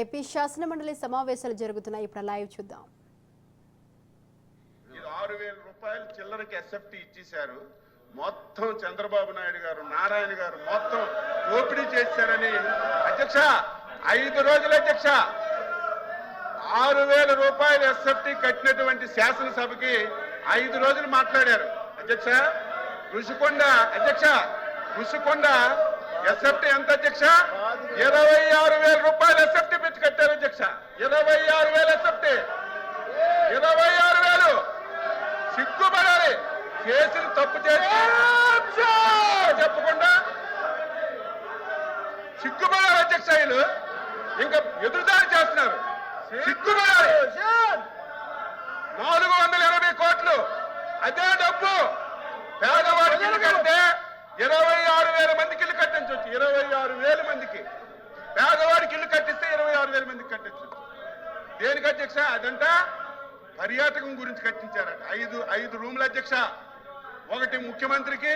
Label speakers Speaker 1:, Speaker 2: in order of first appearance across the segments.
Speaker 1: AP శాసనమండలి సమావేశాలు జరుగుతున్నాయి. ఇప్పుడు లైవ్ చూద్దాం.
Speaker 2: ఇది ఆరు వేల రూపాయలు చిల్లరకి ఎస్ఎఫ్టీ ఇచ్చేశారు. మొత్తం చంద్రబాబు నాయుడు గారు నారాయణ గారు మొత్తం దోపిడీ చేశారని అధ్యక్ష ఐదు రోజుల అధ్యక్ష. ఆరు వేల రూపాయలు ఎస్ఎఫ్టీ కట్టినటువంటి శాసనసభకి ఐదు రోజులు మాట్లాడారు. అధ్యక్ష ఋషికొండ అధ్యక్ష ఋషికొండ ఎస్ఎఫ్టీ ఎంత అధ్యక్ష? ఇరవై ఆరు వేల రూపాయలు ఎస్ఎఫ్టీ పెట్టి కట్టారు అధ్యక్ష. ఇరవై ఆరు వేల ఎస్ఎఫ్టీ ఇరవై ఆరు వేలు. సిగ్గుపడాలి. చేసిన తప్పు చేసి చెప్పకుండా సిగ్గుపడాలి అధ్యక్ష వీళ్ళు. ఇంకా ఎదురుదారి చేస్తున్నారు. సిగ్గుపడాలి. నాలుగు వందల ఎనభై కోట్లు. అదే డబ్బు. పేదవాడికి కడితే ఇరవై ఆరు వేల మందికి ఇల్లు కట్టించవచ్చు. ఇరవై ఆరు వేల మందికి పేదవాడికి ఇల్లు కట్టిస్తే ఇరవై ఆరు వేల మందికి కట్టించవచ్చు దేనికి అధ్యక్ష? అదంట పర్యాటకం గురించి కట్టించారట. ఐదు ఐదు రూముల అధ్యక్ష. ఒకటి ముఖ్యమంత్రికి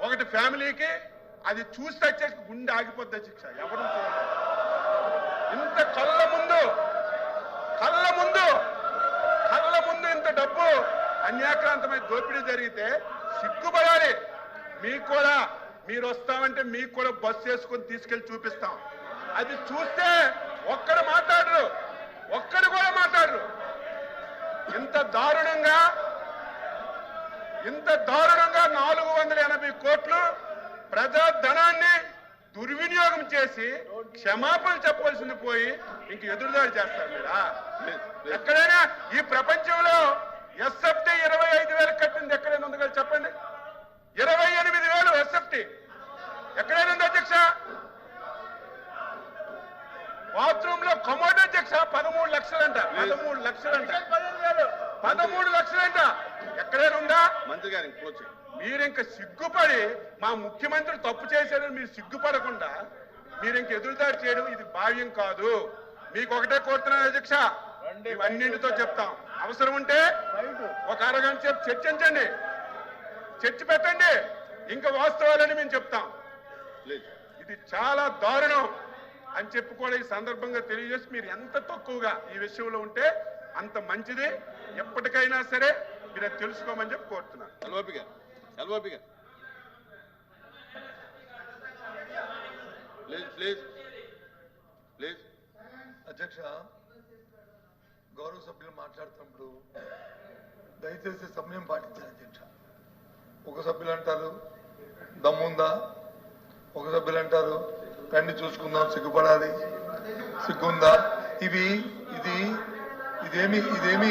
Speaker 2: ఒకటి ఫ్యామిలీకి. అది చూస్తే అధ్యక్ష గుండె ఆగిపోద్ది అధ్యక్ష. ఎవరు ఇంత కళ్ళ ముందు కళ్ళ ముందు కళ్ళ ముందు ఇంత డబ్బు అన్యాక్రాంతమైన దోపిడీ జరిగితే సిగ్గుపడాలి. మీకు కూడా మీరు వస్తామంటే మీకు కూడా బస్సు వేసుకొని తీసుకెళ్ళి చూపిస్తాం. అది చూస్తే ఒక్కడ మాట్లాడరు. ఒక్కడు కూడా మాట్లాడరు. ఇంత దారుణంగా ఇంత దారుణంగా నాలుగు వందల ఎనభై కోట్లు ప్రజా ధనాన్ని దుర్వినియోగం చేసి క్షమాపణ చెప్పవలసింది పోయి ఇంక ఎదురుదాడి చేస్తారు మీరా? ఎక్కడైనా ఈ ప్రపంచంలో ఎస్ఎఫ్టీ ఇరవై ఐదు వేలు కట్టింది ఎక్కడైనా ఉంది కదా చెప్పండి. ఇరవై ఎనిమిది వేలు ఎస్ఎఫ్టీ ఎక్కడైనా ఉంది అధ్యక్ష బాత్రూమ్లో కమోడ్ అధ్యక్ష పదమూడు లక్షలంట. పదమూడు లక్షలంట. పదమూడు లక్షలంట. ఎక్కడైనా ఉందా?
Speaker 3: మంత్రి గారు ఇంకోవచ్చు
Speaker 2: మీరు ఇంక సిగ్గుపడి మా ముఖ్యమంత్రి తప్పు చేశారని మీరు సిగ్గుపడకుండా మీరు ఇంక ఎదురుదాడి చేయడం ఇది భావ్యం కాదు. మీకు ఒకటే కోరుతున్నాను అధ్యక్ష. ఇవన్నింటితో చెప్తాం. అవసరం ఉంటే ఒక అరగంట సేపు చర్చించండి. చర్చ పెట్టండి. ఇంకా వాస్తవాలని మేము చెప్తాం. ఇది చాలా దారుణం. అని చెప్పి కూడా ఈ సందర్భంగా తెలియజేసి మీరు ఎంత తక్కువగా ఈ విషయంలో ఉంటే అంత మంచిది. ఎప్పటికైనా సరే మీరు తెలుసుకోమని చెప్పి కోరుతున్నాను.
Speaker 3: ఎల్ఓపి గారు ఎల్ఓపి గారు. Please please please.
Speaker 4: అధ్యక్ష గౌరవ సభ్యులు మాట్లాడుతున్నప్పుడు దయచేసి సమయం పాటించాలి అధ్యక్ష. ఒక సభ్యులు అంటారు దమ్ముందా? ఒక సభ్యులు అంటారు రండి చూసుకుందాం సిగ్గుపడాలి. సిగ్గుందా? ఇవి ఇది ఇదేమి ఇదేమి?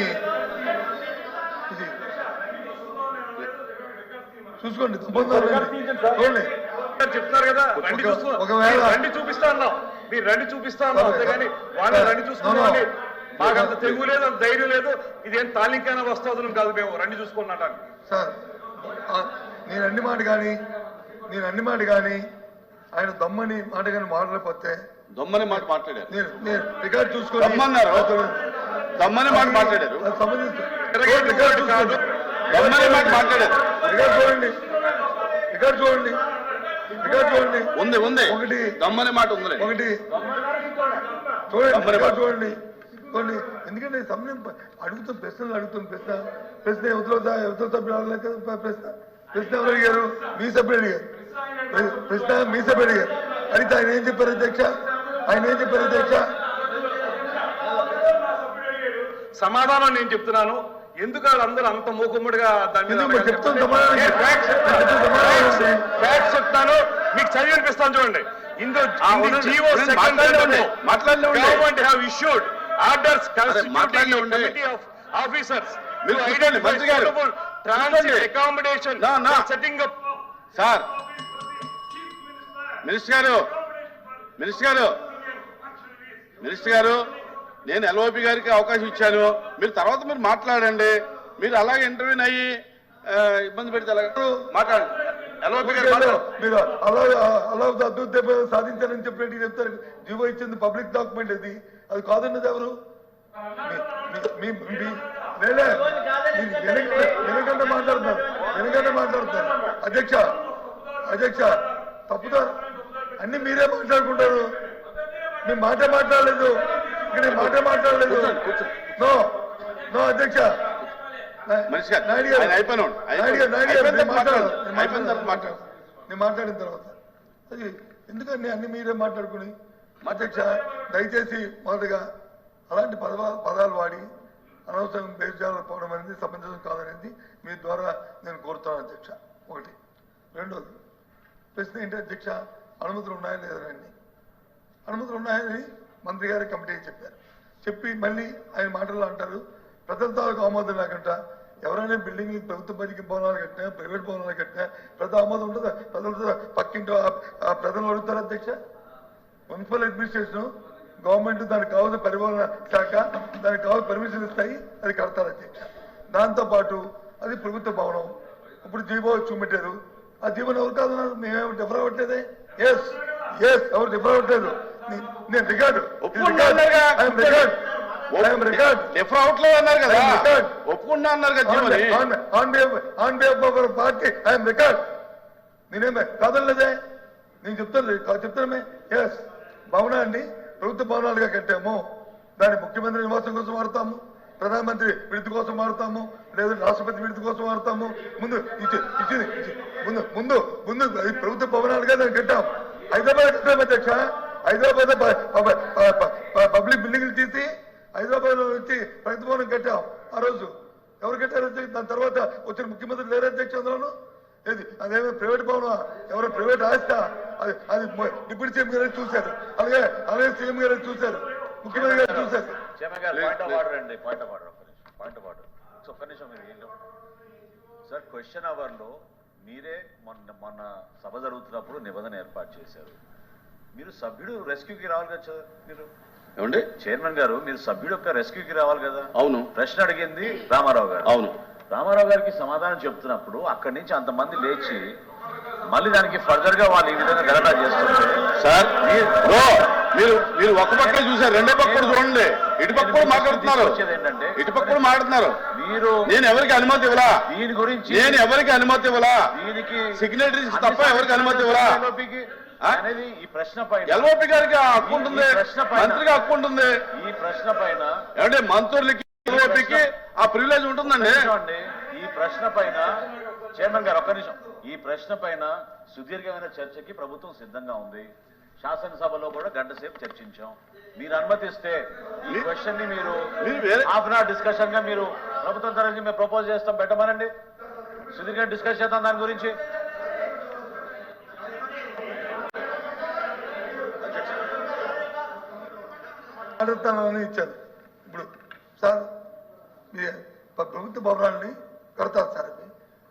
Speaker 4: ఇది. చూసుకోండి. చూడండి.
Speaker 5: చెప్తున్నారు కదా రండి
Speaker 4: ఒకవేళ-
Speaker 5: రండి చూపిస్తా అన్నాం. మీరు రండి చూపిస్తా అన్నాం అంతేగాని
Speaker 4: సరే.
Speaker 5: వాళ్ళని రండి
Speaker 4: no.
Speaker 5: మాకు అంత తెగువ లేదు అంత ధైర్యం లేదు. ఇదేం తాలింకైనా వస్తాదులం కాదు మేము. రండి చూసుకున్నటానికి
Speaker 4: సార్ నేను అన్ని మాట కానీ నేను అన్ని మాట కానీ ఆయన దమ్మని మాట కానీ మాట్లాడకపోతే
Speaker 3: దొమ్మని మాట మాట్లాడారు.
Speaker 4: నేను నేను రికార్డ్ చూసుకొని
Speaker 3: దమ్మన్నారు? దమ్మని మాట మాట్లాడారు.
Speaker 4: సంబంధించి రికార్డ్
Speaker 5: కాదు.
Speaker 3: దమ్మని మాట మాట్లాడారు.
Speaker 4: రికార్డ్ చూడండి. రికార్డ్ చూడండి. రికార్డ్ చూడండి.
Speaker 3: ఉంది ఉంది.
Speaker 4: ఒకటి.
Speaker 3: దమ్మని మాట ఉంది
Speaker 4: ఒకటి. చూడండి రికార్డ్. చూడండి. కొన్ని ఎందుకంటే సమయం అడుగుతున్న ప్రశ్నలు అడుగుతున్న ప్రశ్న. ప్రశ్న యువతలో యువతల సభ్యులు ప్రశ్న. ప్రశ్న ఎవరు అడిగారు? మీ సభ్యులు అడిగారు. ప్రశ్న మీ సభ్యులు అడిగారు అడిగితే ఆయన ఏం చెప్పారు అధ్యక్ష ఆయన ఏం చెప్పారు అధ్యక్ష
Speaker 5: సమాధానం నేను చెప్తున్నాను ఎందుకు వాళ్ళందరూ అంత మూకుమ్మడిగా
Speaker 4: చెప్తాను
Speaker 5: మీకు చదివి వినిపిస్తాను చూడండి ఇందు
Speaker 3: ఆ, ఉండండి. ఉండండి. మాట్లాడలే ఉండే. మాట్లాడలే ఉండే.
Speaker 5: గవర్నమెంట్ హ్యావ్ ఇష్యూడ్ ఆర్డర్స్
Speaker 3: మాట్లాడలే ఉండే.
Speaker 5: కమిటీ ఆఫ్ ఆఫీసర్స్
Speaker 3: మీరు కూర్చోండి, మంత్రి గారు.
Speaker 5: ట్రాన్సిట్
Speaker 3: కూర్చోండి.
Speaker 5: అకామిడేషన్
Speaker 3: నా, నా.
Speaker 5: సెట్టింగ్ అప్
Speaker 3: సార్ మినిస్టర్ గారు మినిస్టర్ గారు మినిస్టర్ గారు నేను ఎల్ఓపి గారికి అవకాశం ఇచ్చాను. మీరు తర్వాత మీరు మాట్లాడండి. మీరు అలాగే ఇంటర్వ్యూని అయ్యి ఇబ్బంది పెడితే మాట్లాడండి. ఎల్ఓపి గారు మాట్లాడండి.
Speaker 4: మీరు అలా అలా అద్భుత సాధించారని చెప్పినట్టు చెప్తారు. జీవో ఇచ్చింది పబ్లిక్ డాక్యుమెంట్ అది. అది కాదన్నది ఎవరు? వెనకంటే మాట్లాడుతున్నారు. వెనకంటే మాట్లాడుతున్నారు. అధ్యక్ష అధ్యక్ష తప్పుదా? అన్ని మీరే మాట్లాడుకుంటారు. మేము మాట మాట్లాడలేదు. ఇక్కడ మాట మాట్లాడలేదు. నో నో అధ్యక్ష. నేను మాట్లాడను.
Speaker 3: తర్వాత
Speaker 4: అది ఎందుకండి అన్ని మీరే మాట్లాడుకుని? అధ్యక్ష దయచేసి మొదటగా అలాంటి పదవ పదాలు వాడి అనవసరం బేజాలు పోవడం అనేది సమంజసం కాదనేది మీ ద్వారా నేను కోరుతాను అధ్యక్ష. ఒకటి. రెండోది ప్రశ్న ఏంటి అధ్యక్ష? అనుమతులు ఉన్నాయా లేదా రండి అనుమతులు ఉన్నాయని మంత్రి గారి కమిటీకి చెప్పారు. చెప్పి మళ్ళీ ఆయన మాటల్లో అంటారు ప్రజల తాలూకు ఆమోదం లేకుండా ఎవరైనా బిల్డింగ్ ప్రభుత్వ బడికి భవనాలు కట్టినా ప్రైవేట్ భవనాలు కట్టినా ప్రజల ఆమోదం ఉంటుందా ప్రజలతో పక్కింటో ఆ- ప్రజలు అడుగుతారు అధ్యక్ష? మున్సిపల్ అడ్మినిస్ట్రేషన్ గవర్నమెంట్ దానికి కావాల్సిన పరిపాలన శాఖ దానికి కావాల్సిన పర్మిషన్ ఇస్తాయి అది కడతారు అధ్యక్ష? దాంతో పాటు అది ప్రభుత్వ భవనం. ఇప్పుడు జీవో చూపెట్టారు. ఆ జీవోని ఎవరు కాదన్నారు మేమేమి డిఫర్ అవ్వట్లేదే? ఎస్ ఎస్ ఎవరు డిఫర్ అవ్వట్లేదు నేను రికార్డు
Speaker 3: డిఫర్ అన్నారు కదా. ఒప్పుకున్నా అన్నారు కదా
Speaker 4: పార్టీ ఐఎమ్ రికార్డ్ నేనేమే కాదనలేదే నేను చెప్తాను చెప్తానమే ఎస్ భవనాన్ని ప్రభుత్వ భవనాలుగా కట్టాము దాన్ని ముఖ్యమంత్రి నివాసం కోసం వాడతాము ప్రధానమంత్రి విడుదల కోసం వాడతాము లేదా రాష్ట్రపతి విడుదల కోసం వాడతాము ముందు ఇచ్చి ఇచ్చింది ముందు ముందు ముందు ప్రభుత్వ భవనాలుగా దాన్ని కట్టాం. హైదరాబాద్ కట్టాం అధ్యక్ష. హైదరాబాద్ పబ్లిక్ బిల్డింగ్లు తీసి హైదరాబాద్లో వచ్చి ప్రగతి భవనం కట్టాం ఆ రోజు. ఎవరు కట్టారు దాని తర్వాత వచ్చిన ముఖ్యమంత్రి లేరు అధ్యక్ష అందులోను? ఏది? అదేమో ప్రైవేట్ భవనం? ఎవరో ప్రైవేట్ ఆస్తా? అది అది డిప్యూటీ సీఎం గారు చూశారు. అలాగే అలాగే సీఎం గారు చూశారు. ముఖ్యమంత్రి గారు చూశారు.
Speaker 6: చైర్మన్ గారు పాయింట్ ఆఫ్ ఆర్డర్ అండి point of order point of order. So ఒక్క నిమిషం మీరు సార్ క్వశ్చన్ అవర్లో మీరే మొన్న మొన్న సభ జరుగుతున్నప్పుడు నిబంధన ఏర్పాటు చేశారు. మీరు సభ్యుడు రెస్క్యూకి రావాలి కదా మీరు?
Speaker 3: ఏమండి?
Speaker 6: చైర్మన్ గారు మీరు సభ్యుడు యొక్క రెస్క్యూకి రావాలి కదా?
Speaker 3: అవును.
Speaker 6: ప్రశ్న అడిగింది రామారావు గారు.
Speaker 3: అవును.
Speaker 6: రామారావు గారికి సమాధానం చెప్తున్నప్పుడు అక్కడి నుంచి అంతమంది లేచి మళ్ళీ దానికి ఫర్దర్గా వాళ్ళు ఈ విధంగా గలటా చేస్తుంటే
Speaker 3: సార్ మీరు మీరు ఒక పక్క చూసారు రెండో పక్క కూడా చూడండి. ఇటు పక్క కూడా మాట్లాడుతున్నారు. ఇటు పక్క కూడా మాట్లాడుతున్నారు.
Speaker 6: మీరు
Speaker 3: నేను ఎవరికి అనుమతి ఇవ్వలా?
Speaker 6: దీని గురించి
Speaker 3: నేను ఎవరికి అనుమతి ఇవ్వలా?
Speaker 6: దీనికి
Speaker 3: సిగ్నేటరీస్ తప్ప ఎవరికి అనుమతి ఇవ్వరా?
Speaker 6: అనేది ఈ ప్రశ్న పైన.
Speaker 3: ఎల్ఓపి గారికి హక్కు ఉంటుంది. మంత్రికి హక్కు ఉంటుంది.
Speaker 6: ఈ ప్రశ్న పైన
Speaker 3: ఏమంటే మంత్రులకి ఎల్ఓపికి ఆ ప్రివిలేజ్ ఉంటుందండి.
Speaker 6: ఈ ప్రశ్న పైన చైర్మన్ గారు ఒక్క నిమిషం. ఈ ప్రశ్న పైన సుదీర్ఘమైన చర్చకి ప్రభుత్వం సిద్ధంగా ఉంది. శాసనసభలో కూడా గంట సేపు చర్చించాం. మీరు అనుమతిస్తే ఈ క్వశ్చన్ని మీరు హాఫ్ అన్ అవర్ డిస్కషన్గా మీరు ప్రభుత్వం తరఫు మేము ప్రపోజ్ చేస్తాం. పెట్టమనండి. సుదీర్ఘ డిస్కస్ చేద్దాం దాని గురించి.
Speaker 4: అడుగుతానని ఇచ్చారు. ఇప్పుడు సార్ మీ ప్రభుత్వ భవనాన్ని కడతారు సార్.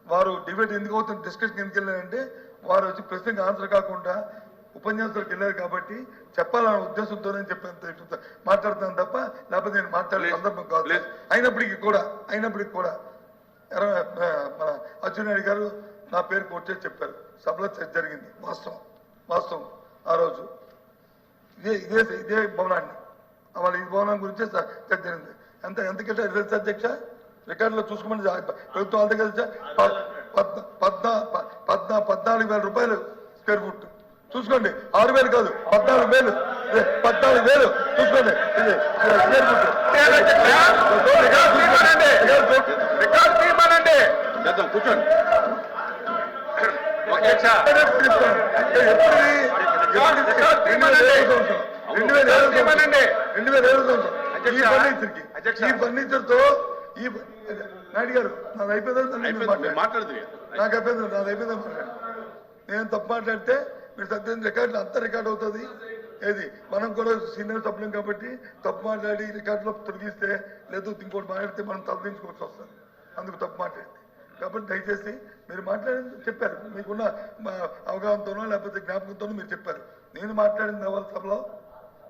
Speaker 4: వారు డిబేట్ ఎందుకు అవుతుంది డిస్కషన్ ఎందుకు వెళ్ళారంటే వారు వచ్చి ప్రశ్నకి ఆన్సర్ కాకుండా ఉపన్యాసాలకు వెళ్ళారు కాబట్టి చెప్పాలనే ఉద్దేశంతోనే చెప్పాను మాట్లాడుతాను తప్ప లేకపోతే నేను మాట్లాడే సందర్భం కాదు. అయినప్పటికీ కూడా అయినప్పటికీ కూడా మన అచ్చెన్నాయుడు గారు నా పేరు కొట్టే చెప్పారు. సభలో చర్చ జరిగింది. వాస్తవం. వాస్తవం. ఆ రోజు. ఇదే ఇదే ఇదే భవనాన్ని. వాళ్ళ ఈ భవనం గురించే చర్చ జరిగింది. ఎంత ఎంత కట్టారు తెలుసా అధ్యక్ష? రికార్డులో చూసుకోమని ప్రభుత్వం అంతే కదా పద్నా పద్నా పద్నా పద్నాలుగు వేల రూపాయలు స్క్వేర్ ఫుట్. చూసుకోండి ఆరు వేలు కాదు పద్నాలుగు వేలు పద్నాలుగు వేలు చూసుకోండి ఇది
Speaker 3: కూర్చోండి
Speaker 4: రెండు వేల. రెండు ఈ. ఈ నాయుడు గారు నాది అయిపోయిందా
Speaker 3: అయిపోయింది మాట్లాడుతుంది
Speaker 4: నాకు అయిపోయింది నాది అయిపోయిందా మాట్లాడు నేను తప్పు మాట్లాడితే మీరు సత్యం రికార్డులు అంతా రికార్డ్ అవుతుంది. ఏది? మనం కూడా సీనియర్ సభ్యులం కాబట్టి తప్పు మాట్లాడి రికార్డులో తొలగిస్తే లేదు ఇంకోటి మాట్లాడితే మనం తలదించుకోవచ్చు వస్తుంది. అందుకు తప్పు మాట్లాడింది. కాబట్టి దయచేసి మీరు మాట్లాడింది చెప్పారు. మీకున్న మా అవగాహనతోనో లేకపోతే జ్ఞాపకంతోనో మీరు చెప్పారు. నేను మాట్లాడిన నవల సభలో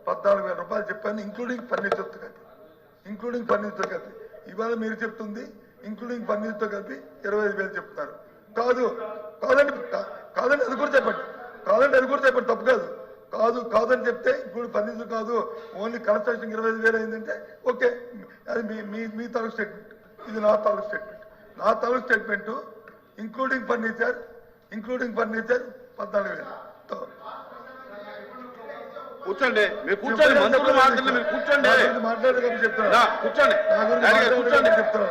Speaker 4: పద్నాలుగు వేల రూపాయలు చెప్పాను ఇంక్లూడింగ్ ఫర్నిచర్తో కలిపి. ఇంక్లూడింగ్ ఫర్నిచర్ కలిపి. ఇవాళ మీరు చెప్తుంది ఇంక్లూడింగ్ ఫర్నిచర్తో కలిపి ఇరవై ఐదు వేలు చెప్తున్నారు. కాదు కాదండి కాదండి అది కూడా చెప్పండి. కాదండి అది కూడా చెప్పండి తప్పు కాదు. కాదు కాదని చెప్తే ఇప్పుడు ఫర్నిచర్ కాదు. ఓన్లీ కన్స్ట్రక్షన్ ఇరవై ఐదు వేలు అయిందంటే ఓకే. అది మీ మీ మీ తాలూకు స్టేట్మెంట్ ఇది నా తాలూకు స్టేట్మెంట్ నా తాలూకు statement including furniture including furniture పద్నాలుగు వేలు.
Speaker 3: కూర్చోండి. మీరు కూర్చోండి. కూర్చోండి.
Speaker 4: మాట్లాడదు కాబట్టి చెప్తున్నా.
Speaker 3: కూర్చోండి. కూర్చోండి.
Speaker 4: చెప్తున్నా.